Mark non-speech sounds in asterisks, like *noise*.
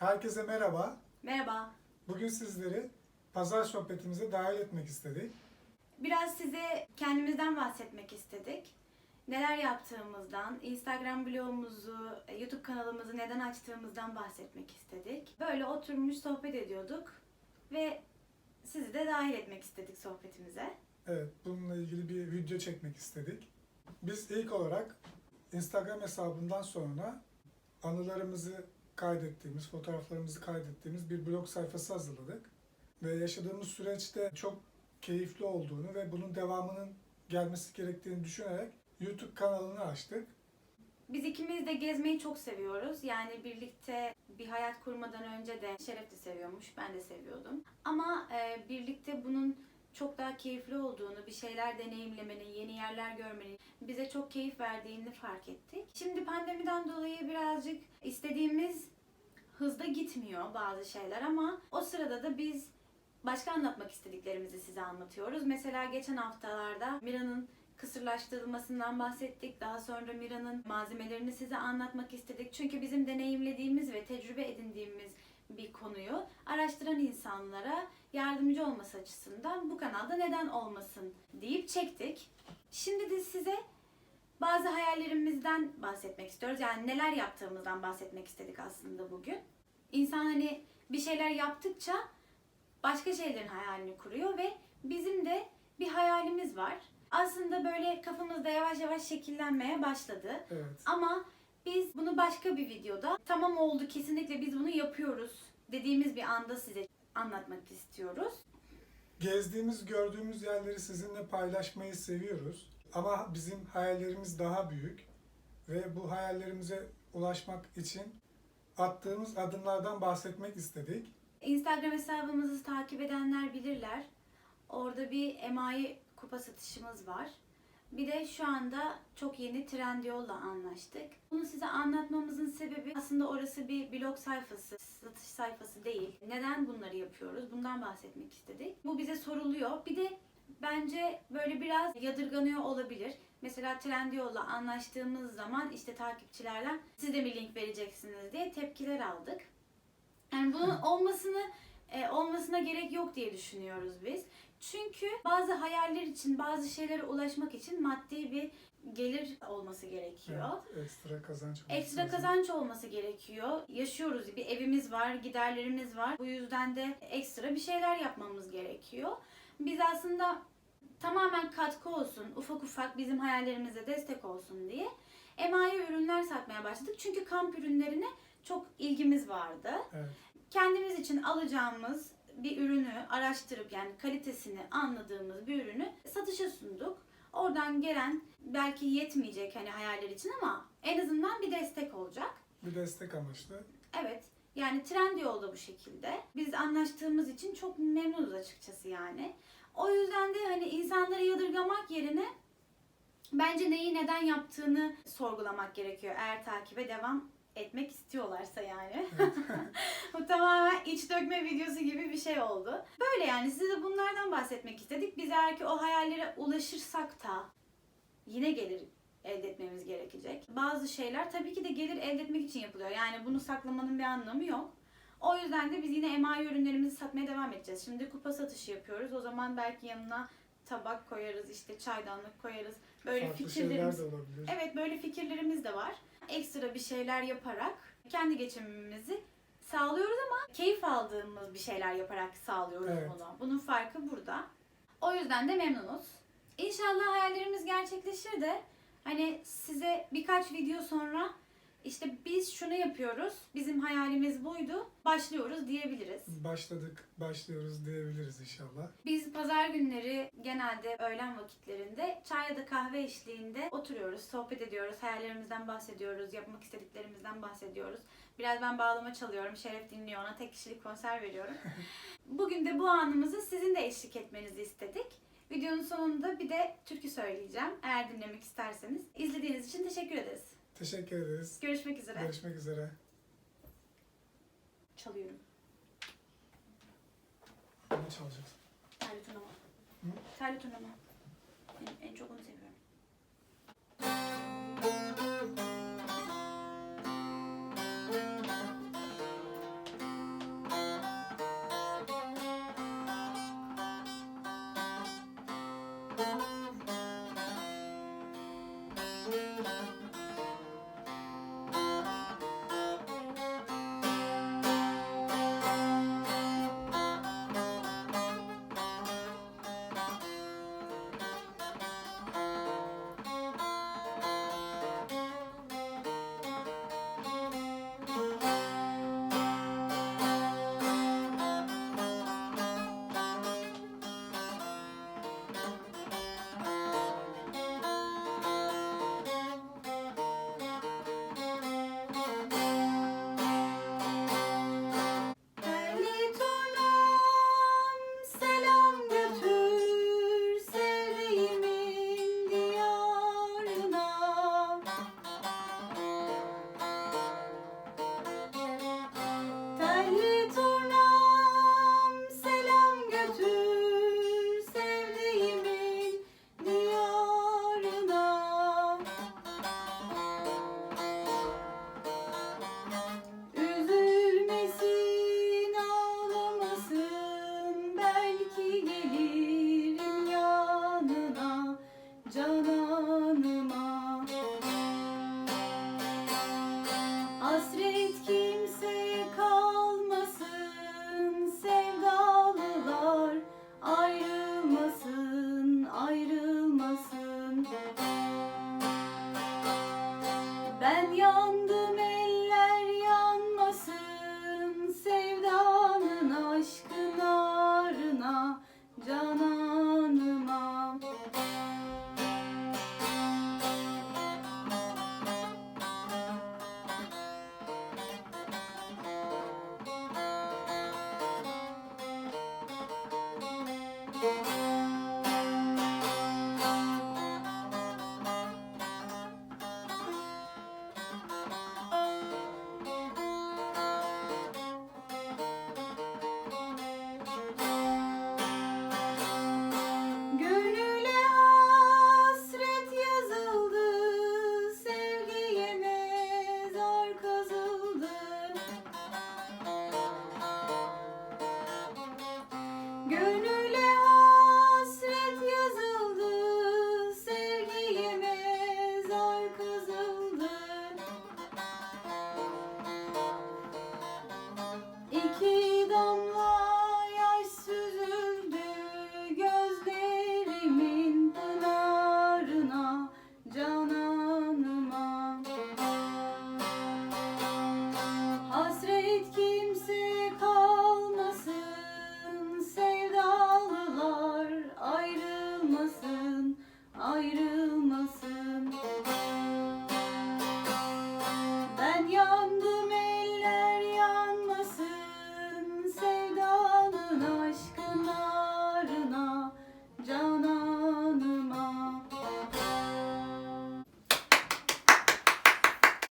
Herkese merhaba. Merhaba. Bugün sizleri pazar sohbetimize dahil etmek istedik. Biraz size kendimizden bahsetmek istedik. Neler yaptığımızdan, Instagram blogumuzu, YouTube kanalımızı neden açtığımızdan bahsetmek istedik. Böyle oturmuş sohbet ediyorduk ve sizi de dahil etmek istedik sohbetimize. Evet, bununla ilgili bir video çekmek istedik. Biz ilk olarak Instagram hesabından sonra anılarımızı kaydettiğimiz, fotoğraflarımızı kaydettiğimiz bir blog sayfası hazırladık. Ve yaşadığımız süreçte çok keyifli olduğunu ve bunun devamının gelmesi gerektiğini düşünerek YouTube kanalını açtık. Biz ikimiz de gezmeyi çok seviyoruz. Yani birlikte bir hayat kurmadan önce de Şeref de seviyormuş, ben de seviyordum. Ama e, birlikte bunun çok daha keyifli olduğunu, bir şeyler deneyimlemenin, yeni yerler görmenin bize çok keyif verdiğini fark ettik. Şimdi pandemiden dolayı birazcık istediğimiz hızda gitmiyor bazı şeyler ama o sırada da biz başka anlatmak istediklerimizi size anlatıyoruz. Mesela geçen haftalarda Mira'nın kısırlaştırılmasından bahsettik. Daha sonra Mira'nın malzemelerini size anlatmak istedik. Çünkü bizim deneyimlediğimiz ve tecrübe edindiğimiz bir konuyu araştıran insanlara yardımcı olması açısından bu kanalda neden olmasın deyip çektik. Şimdi de size bazı hayallerimizden bahsetmek istiyoruz. Yani neler yaptığımızdan bahsetmek istedik aslında bugün. İnsan hani bir şeyler yaptıkça başka şeylerin hayalini kuruyor ve bizim de bir hayalimiz var. Aslında böyle kafamızda yavaş yavaş şekillenmeye başladı. Evet. Ama biz bunu başka bir videoda tamam oldu kesinlikle biz bunu yapıyoruz dediğimiz bir anda size anlatmak istiyoruz. Gezdiğimiz, gördüğümüz yerleri sizinle paylaşmayı seviyoruz. Ama bizim hayallerimiz daha büyük ve bu hayallerimize ulaşmak için attığımız adımlardan bahsetmek istedik. Instagram hesabımızı takip edenler bilirler. Orada bir emayi kupa satışımız var. Bir de şu anda çok yeni Trendyol'la anlaştık. Bunu size anlatmamızın sebebi aslında orası bir blog sayfası, satış sayfası değil. Neden bunları yapıyoruz? Bundan bahsetmek istedik. Bu bize soruluyor. Bir de bence böyle biraz yadırganıyor olabilir. Mesela Trendyol'la anlaştığımız zaman işte takipçilerden siz de bir link vereceksiniz diye tepkiler aldık. Yani bunun olmasını e, olmasına gerek yok diye düşünüyoruz biz. Çünkü bazı hayaller için, bazı şeylere ulaşmak için maddi bir gelir olması gerekiyor. Evet, ekstra kazanç. olması Ekstra lazım. kazanç olması gerekiyor. Yaşıyoruz, bir evimiz var, giderlerimiz var. Bu yüzden de ekstra bir şeyler yapmamız gerekiyor. Biz aslında tamamen katkı olsun, ufak ufak bizim hayallerimize destek olsun diye emayi ürünler satmaya başladık. Çünkü kamp ürünlerine çok ilgimiz vardı Evet. kendimiz için alacağımız bir ürünü araştırıp yani kalitesini anladığımız bir ürünü satışa sunduk. Oradan gelen belki yetmeyecek hani hayaller için ama en azından bir destek olacak. Bir destek amaçlı. Evet. Yani Trendyol'da bu şekilde. Biz anlaştığımız için çok memnunuz açıkçası yani. O yüzden de hani insanları yadırgamak yerine bence neyi neden yaptığını sorgulamak gerekiyor eğer takibe devam etmek istiyorlarsa yani. Evet. *laughs* Bu tamamen iç dökme videosu gibi bir şey oldu. Böyle yani size de bunlardan bahsetmek istedik. Biz eğer ki o hayallere ulaşırsak da yine gelir elde etmemiz gerekecek. Bazı şeyler tabii ki de gelir elde etmek için yapılıyor. Yani bunu saklamanın bir anlamı yok. O yüzden de biz yine emayi ürünlerimizi satmaya devam edeceğiz. Şimdi kupa satışı yapıyoruz. O zaman belki yanına tabak koyarız, işte çaydanlık koyarız. Böyle Farklı fikirlerimiz. Evet böyle fikirlerimiz de var. Ekstra bir şeyler yaparak kendi geçimimizi sağlıyoruz ama keyif aldığımız bir şeyler yaparak sağlıyoruz Evet. bunu. Bunun farkı burada. O yüzden de memnunuz. İnşallah hayallerimiz gerçekleşir de hani size birkaç video sonra işte biz şunu yapıyoruz, bizim hayalimiz buydu, başlıyoruz diyebiliriz. Başladık, başlıyoruz diyebiliriz inşallah. Biz pazar günleri genelde öğlen vakitlerinde çay ya da kahve eşliğinde oturuyoruz, sohbet ediyoruz, hayallerimizden bahsediyoruz, yapmak istediklerimizden bahsediyoruz. Biraz ben bağlama çalıyorum, Şeref dinliyor, ona tek kişilik konser veriyorum. *laughs* Bugün de bu anımızı sizin de eşlik etmenizi istedik. Videonun sonunda bir de türkü söyleyeceğim eğer dinlemek isterseniz. İzlediğiniz için teşekkür ederiz. Teşekkür ederiz. Görüşmek üzere. Görüşmek üzere. Çalıyorum. Ne çalacaksın? Terli turnama. Hı? Terli turnama. En, en çok onu seviyorum. cause of